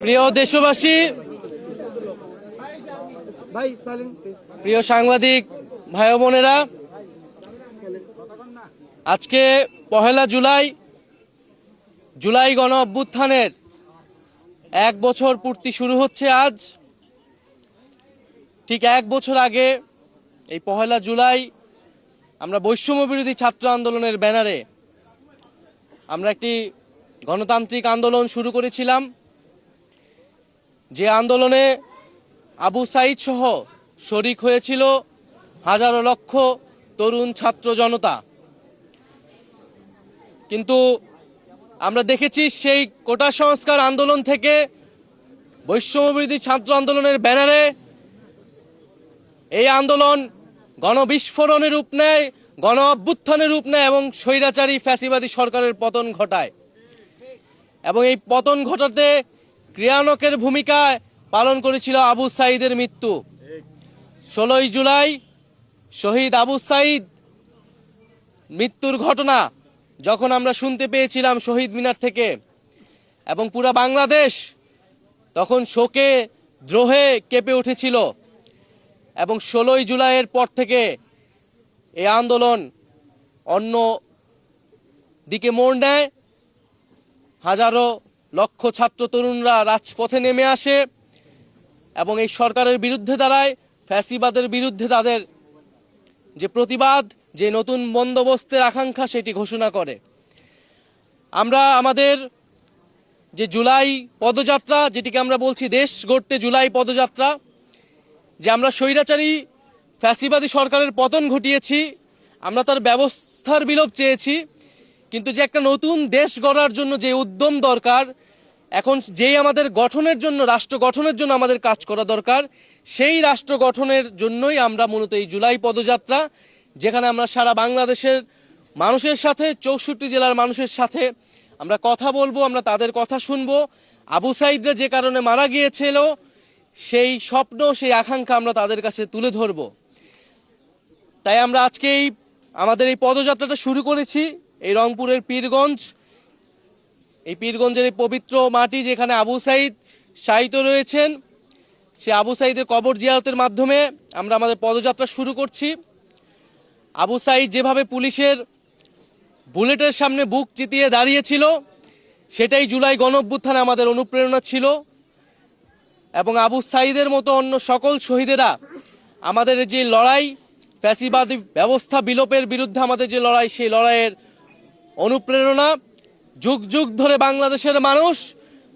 প্রিয় দেশবাসী প্রিয় সাংবাদিক ভাই বোনেরা আজকে পহেলা জুলাই জুলাই গণ অভ্যুত্থানের এক বছর পূর্তি শুরু হচ্ছে আজ। ঠিক এক বছর আগে এই পহেলা জুলাই আমরা বৈষম্য বিরোধী ছাত্র আন্দোলনের ব্যানারে আমরা একটি গণতান্ত্রিক আন্দোলন শুরু করেছিলাম। যে আন্দোলনে আবু সাইদ সহ শরিক হয়েছিল হাজারো লক্ষ তরুণ ছাত্র জনতা। কিন্তু আমরা দেখেছি সেই কোটা সংস্কার আন্দোলন থেকে বৈষম্যবিরোধী ছাত্র আন্দোলনের ব্যানারে এই আন্দোলন গণবিস্ফোরণের রূপ নেয়, গণ অভ্যুত্থানের রূপ নেয় এবং স্বৈরাচারী ফ্যাসিবাদী সরকারের পতন ঘটায়। এবং এই পতন ঘটাতে ক্রিয়ানকের ভূমিকায় পালন করেছিল আবু সাইদের মৃত্যু। ষোলোই জুলাই শহীদ আবু সাইদ মৃত্যুর ঘটনা যখন আমরা শুনতে পেয়েছিলাম শহীদ মিনার থেকে এবং পুরা বাংলাদেশ তখন শোকে, দ্রোহে কেঁপে উঠেছিল এবং ষোলোই জুলাইয়ের পর থেকে এই আন্দোলন অন্য দিকে মোড় নেয়। হাজারো লক্ষ ছাত্র তরুণরা রাজপথে নেমে আসে এবং এই সরকারের বিরুদ্ধে দাঁড়ায়, ফ্যাসিবাদের বিরুদ্ধে তাদের যে প্রতিবাদ, যে নতুন বন্দোবস্তের আকাঙ্ক্ষা সেটি ঘোষণা করে। আমরা আমাদের যে জুলাই পদযাত্রা, যেটিকে আমরা বলছি দেশ গড়তে জুলাই পদযাত্রা, যে আমরা স্বৈরাচারী ফ্যাসিবাদী সরকারের পতন ঘটিয়েছি, আমরা তার ব্যবস্থার বিলোপ চেয়েছি কিন্তু যে একটা নতুন দেশ গড়ার জন্য যে উদ্যম দরকার, এখন যেই আমাদের গঠনের জন্য, রাষ্ট্র গঠনের জন্য আমাদের কাজ করা দরকার, সেই রাষ্ট্র গঠনের জন্যই আমরা মূলত এই জুলাই পদযাত্রা, যেখানে আমরা সারা বাংলাদেশের মানুষের সাথে, চৌষট্টি জেলার মানুষের সাথে আমরা কথা বলব, আমরা তাদের কথা শুনব। আবু সাইদরা যে কারণে মারা গিয়েছিল, সেই স্বপ্ন, সেই আকাঙ্ক্ষা আমরা তাদের কাছে তুলে ধরবো। তাই আমরা আজকে এই, আমাদের এই পদযাত্রাটা শুরু করেছি। এই রংপুরের পীরগঞ্জ, এই পীরগঞ্জের এই পবিত্র মাটি যেখানে আবু সাইদ শায়িত রয়েছেন, সে আবু সাইদের কবর জিয়ারতের মাধ্যমে আমরা আমাদের পদযাত্রা শুরু করছি। আবু সাইদ যেভাবে পুলিশের বুলেটের সামনে বুক চিতিয়ে দাঁড়িয়েছিল, সেটাই জুলাই গণঅভ্যুত্থানে আমাদের অনুপ্রেরণা ছিল এবং আবু সাইদের মতো অন্য সকল শহীদেরা আমাদের যে লড়াই, ফ্যাসিবাদী ব্যবস্থা বিলোপের বিরুদ্ধে আমাদের যে লড়াই, সেই লড়াইয়ের অনুপ্রেরণা, যুগ যুগ ধরে বাংলাদেশের মানুষ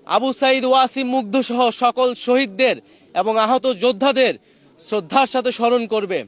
আবু সাইদ ওয়াসিম মুগ্ধ সহ সকল শহীদদের এবং আহত যোদ্ধাদের শ্রদ্ধার সাথে স্মরণ করবে।